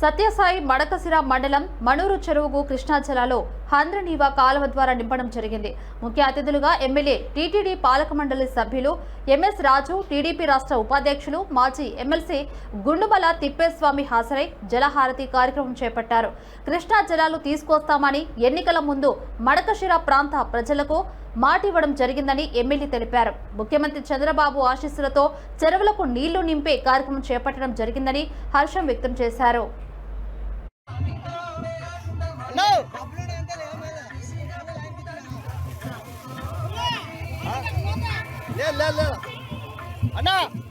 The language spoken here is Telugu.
సత్యసాయి మడకసిర మండలం మణూరు చెరువుకు కృష్ణా జలాలో హంద్రనీవా కాలువ ద్వారా నింపడం జరిగింది. ముఖ్య అతిథులుగా ఎమ్మెల్యే టీటీడీ పాలక మండలి సభ్యులు ఎంఎస్ రాజు టీడీపీ రాష్ట్ర ఉపాధ్యక్షులు మాజీ ఎమ్మెల్సీ గుండుమల తిప్పేస్వామి హాజరై జలహారతి కార్యక్రమం చేపట్టారు. కృష్ణా జలాలు తీసుకొస్తామని ఎన్నికల ముందు మడకశిర ప్రాంత ప్రజలకు మాటివ్వడం జరిగిందని ఎమ్మెల్యే తెలిపారు. ముఖ్యమంత్రి చంద్రబాబు ఆశీస్సులతో చెరువులకు నీళ్ళు నింపే కార్యక్రమం చేపట్టడం జరిగిందని హర్షం వ్యక్తం చేశారు. లేదు లేదు లేదు అన్నా అన్నా